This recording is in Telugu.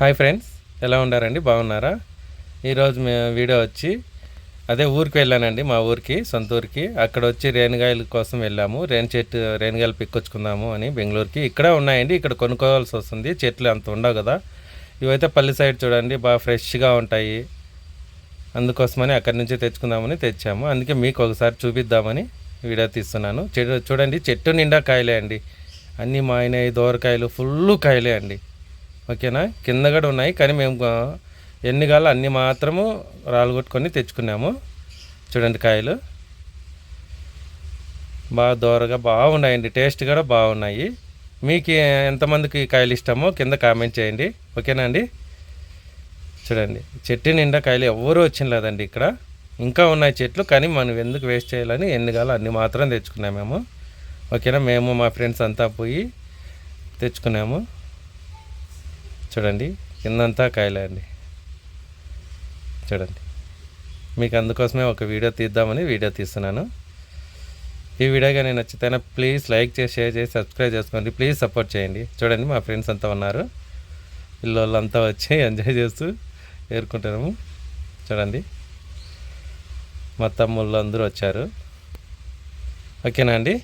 హాయ్ ఫ్రెండ్స్ ఎలా ఉన్నారండి బాగున్నారా? ఈరోజు మే వీడియో వచ్చి అదే ఊరికి వెళ్ళానండి మా ఊరికి సొంత ఊరికి. అక్కడ వచ్చి రేణుగాయల కోసం వెళ్ళాము. రేణు చెట్టు రేణుగాయలు పిక్కొచ్చుకుందాము అని బెంగళూరుకి. ఇక్కడ ఉన్నాయండి ఇక్కడ కొనుక్కోవాల్సి వస్తుంది. చెట్లు అంత ఉండవు కదా. ఇవైతే పల్లి సైడ్ చూడండి బాగా ఫ్రెష్గా ఉంటాయి. అందుకోసమని అక్కడి నుంచే తెచ్చుకుందామని తెచ్చాము. అందుకే మీకు ఒకసారి చూపిద్దామని వీడియో తీస్తున్నాను. చెడు చూడండి చెట్టు నిండా కాయలే అండి. అన్నీ ఆయన దోరకాయలు ఫుల్ కాయలే అండి. ఓకేనా? కింద కూడా ఉన్నాయి కానీ మేము ఎన్ని కావాలో అన్నీ మాత్రము రాలుగొట్టుకొని తెచ్చుకున్నాము. చూడండి కాయలు. బాగా దోరగా బాగున్నాయండి టేస్ట్ కూడా బాగున్నాయి. మీకు ఎంతమందికి కాయలు ఇష్టమో కింద కామెంట్ చేయండి. ఓకేనా అండి? చూడండి చెట్టు నిండా కాయలు ఎవరు వచ్చిన లేదండి ఇక్కడ. ఇంకా ఉన్నాయి చెట్లు కానీ మనం ఎందుకు వేస్ట్ చేయాలని ఎన్ని కాలం అన్ని మాత్రం తెచ్చుకున్నాము మేము. ఓకేనా? మేము మా ఫ్రెండ్స్ అంతా పోయి తెచ్చుకున్నాము. చూడండి కిందంతా కాయలే అండి. చూడండి. మీకు అందుకోసమే ఒక వీడియో తీద్దామని వీడియో తీస్తున్నాను. ఈ వీడియో కానీ నచ్చితేనే ప్లీజ్ లైక్ చేసి షేర్ చేసి సబ్స్క్రైబ్ చేసుకోండి. ప్లీజ్ సపోర్ట్ చేయండి. చూడండి మా ఫ్రెండ్స్ అంతా ఉన్నారు. పిల్లలంతా వచ్చి ఎంజాయ్ చేస్తూ ఏరుకుంటున్నాము. చూడండి. మా తమ్ముళ్ళు అందరూ వచ్చారు. ఓకేనా అండి?